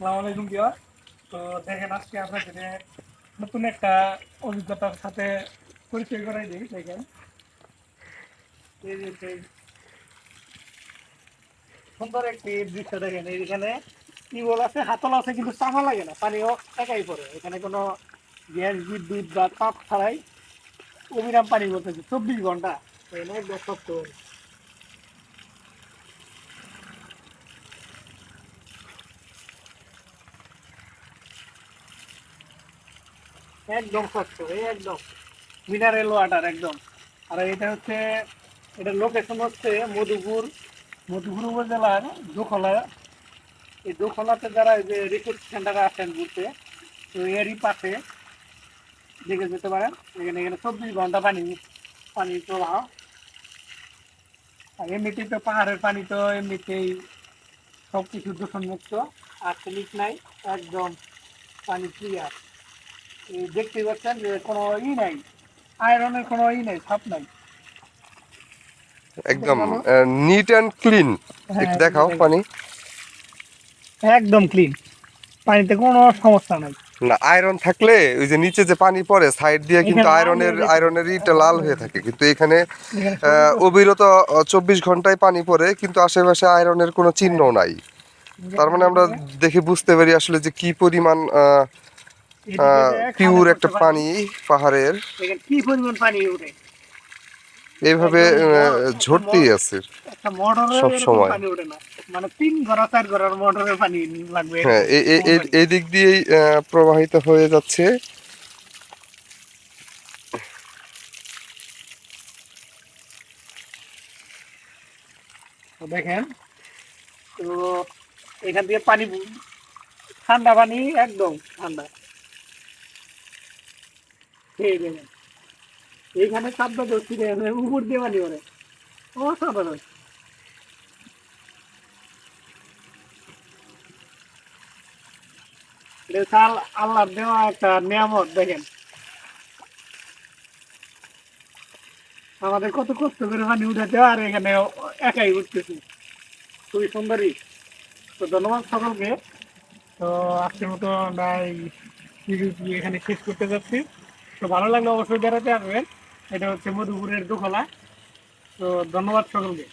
দিয়া তো দেখেন আজকে নতুন একটা অভিজ্ঞতার সাথে পরিচয় করাই দিই, দেখেন। সুন্দর একটি দৃশ্য দেখেন এইখানে টিউবওয়েল আছে, হাতল আছে, কিন্তু চাপা লাগে না, পানিও একাই পড়ে। এখানে কোনো গ্যাস, বিদ্যুৎ বা তাপ ছাড়াই অবিরাম পানি পড়তেছে চব্বিশ ঘণ্টা এখানে একদম একদম স্বচ্ছ, এই একদম। মিনারেল ওয়াটার একদম। আর এটা হচ্ছে এটার লোকেশন হচ্ছে মধুপুর মধুপুর উপজেলার দোখলা। এই দোখলাতে যারা যে রিসোর্ট সেন্টারে আসেন ঘুরতে, তো এরই পাশে দেখে যেতে পারেন, এখানে এখানে চব্বিশ ঘণ্টা পানি পানি প্রবাহ আর এমনিতেই তো পাহাড়ের পানি তো এমনিতেই সব কিছু দূষণমুক্ত আর্সেনিক নাই, একদম পানি ক্লিয়ার দেখতে পাচ্ছেন যে কোনো ই নাই আয়রনের কোনো ই নাই ছাপ নাই। একদম নিট অ্যান্ড ক্লিন দেখাও পানি। একদম ক্লিন পানিতে কোনো সমস্যা নাই। না আয়রন থাকলে ওই যে নিচে যে পানি পড়ে সাইড দিয়ে কিন্তু আয়রনের। আয়রনের ইটা লাল হয়ে থাকে। কিন্তু এখানে অবিরত চব্বিশ ঘন্টায় পানি পড়ে কিন্তু আশেপাশে আয়রনের কোনো চিহ্ন নাই। তার মানে আমরা দেখে বুঝতে পারি আসলে যে কি পরিমাণ পিওর একটা পানি পাহাড়ের। কি পরিমাণ পানি উঠে। এইভাবে ঝরতেই আছে। সব সময়। পানি ওঠে না। মানে তিন ঘর চার ঘরের মোটরে পানি লাগবে হ্যাঁ এই- দিক দিয়েই প্রবাহিত হয়ে যাচ্ছে। তো দেখেন তো এখান থেকে পানি ঠান্ডা পানি একদম ঠান্ডা। খেয়ে দেখেন এইখানে দেখেন, উপর ওরে। অসাধারণ। দেওয়া একটা নিয়ামত দেখেন। আমাদের কত কষ্ট করে পানি উঠাতে আর এখানে একাই উঠতেছি। খুবই সুন্দরী। তো ধন্যবাদ সকলকে। তো আজকের মতো আমরা এই এখানে শেষ করতে যাচ্ছি। তো ভালো লাগলে অবশ্যই বেড়াতে আসবেন। এটা হচ্ছে মধুপুরের দুখলা তো ধন্যবাদ সকলকে।